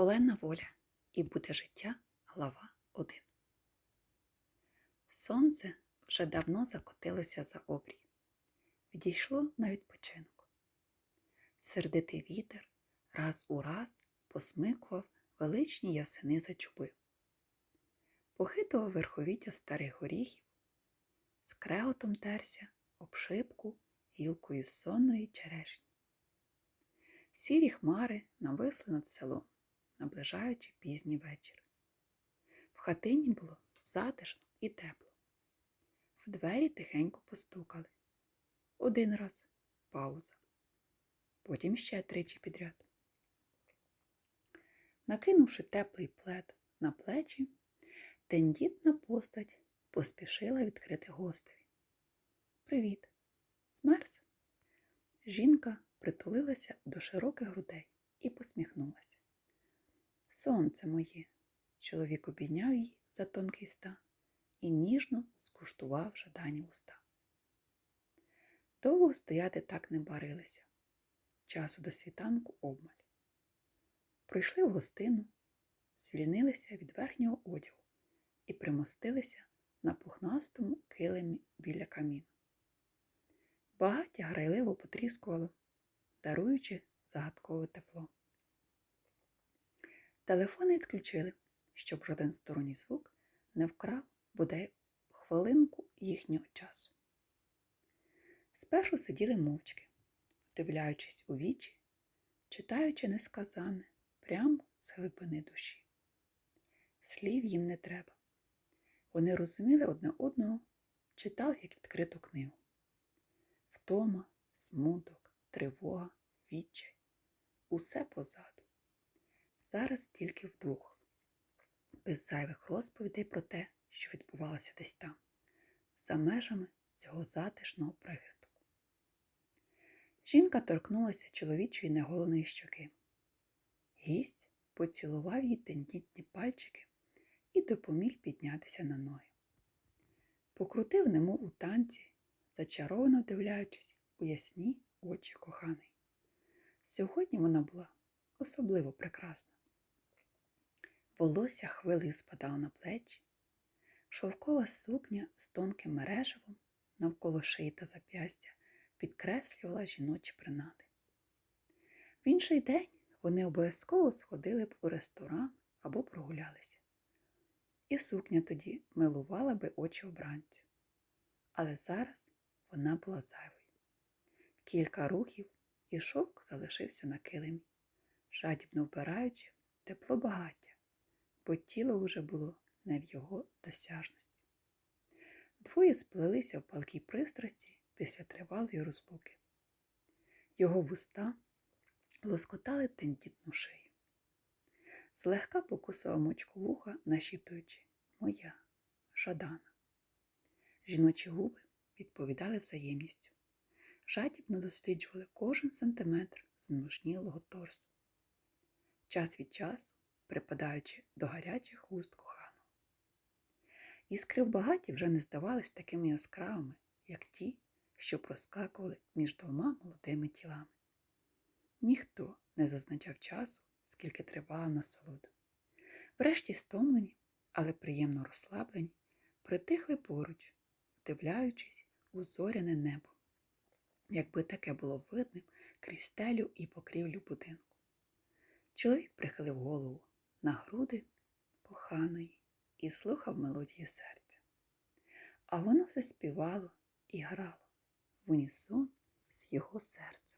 Олена Воля і буде життя глава 1. Сонце вже давно закотилося за обрій. Відійшло на відпочинок. Сердитий вітер раз у раз посмикував величні ясени за чуби. Похитував верховіття старих горіхів, з креготом терся об шибку гілкою сонної черешні. Сірі хмари нависли над селом, наближаючи пізній вечір. В хатині було затишно і тепло. В двері тихенько постукали. Один раз пауза. Потім ще тричі підряд. Накинувши теплий плед на плечі, тендітна постать поспішила відкрити гостеві. Привіт, змерз? Жінка притулилася до широких грудей і посміхнулася. Сонце моє, чоловік обійняв її за тонкий стан і ніжно скуштував жадані уста. Довго стояти так не барилися. Часу до світанку обмаль. Прийшли в гостину, звільнилися від верхнього одягу і примостилися на пухнастому килимі біля каміну. Багаття грайливо потріскувало, даруючи загадкове тепло. Телефони відключили, щоб жоден сторонній звук не вкрав бодай хвилинку їхнього часу. Спершу сиділи мовчки, вдивляючись у вічі, читаючи несказане прямо з глибини душі. Слів їм не треба. Вони розуміли одне одного, читали як відкриту книгу. Втома, смуток, тривога, відчай усе позаду. Зараз тільки вдвох, без зайвих розповідей про те, що відбувалося десь там, за межами цього затишного прихистку. Жінка торкнулася чоловічої неголеної щоки. Гість поцілував їй тендітні пальчики і допоміг піднятися на ноги. Покрутив немов у танці, зачаровано вдивляючись у ясні очі коханий. Сьогодні вона була особливо прекрасна. Волосся хвилею спадало на плечі, шовкова сукня з тонким мережевом навколо шиї та зап'ястя підкреслювала жіночі принади. В інший день вони обов'язково сходили б у ресторан або прогулялися. І сукня тоді милувала би очі обранцю. Але зараз вона була зайвою. Кілька рухів і шовк залишився на килимі, жадібно вбираючи тепло багаття, бо тіло вже було не в його досяжності. Двоє сплелися в палкій пристрасті після тривалої розлуки. Його вуста лоскотали тендітну шию. Злегка покусував мочку вуха, нашіптуючи Моя жадана. Жіночі губи відповідали взаємністю, жадібно досліджували кожен сантиметр змужнілого торсу. Час від часу припадаючи до гарячих уст коханого. Іскри в багаті вже не здавались такими яскравими, як ті, що проскакували між двома молодими тілами. Ніхто не зазначав часу, скільки тривала насолода. Врешті стомлені, але приємно розслаблені, притихли поруч, вдивляючись у зоряне небо, якби таке було видним крізь стелю і покрівлю будинку. Чоловік прихилив голову на груди коханої і слухав мелодію серця. А воно все співало і грало в унісон з його серцем.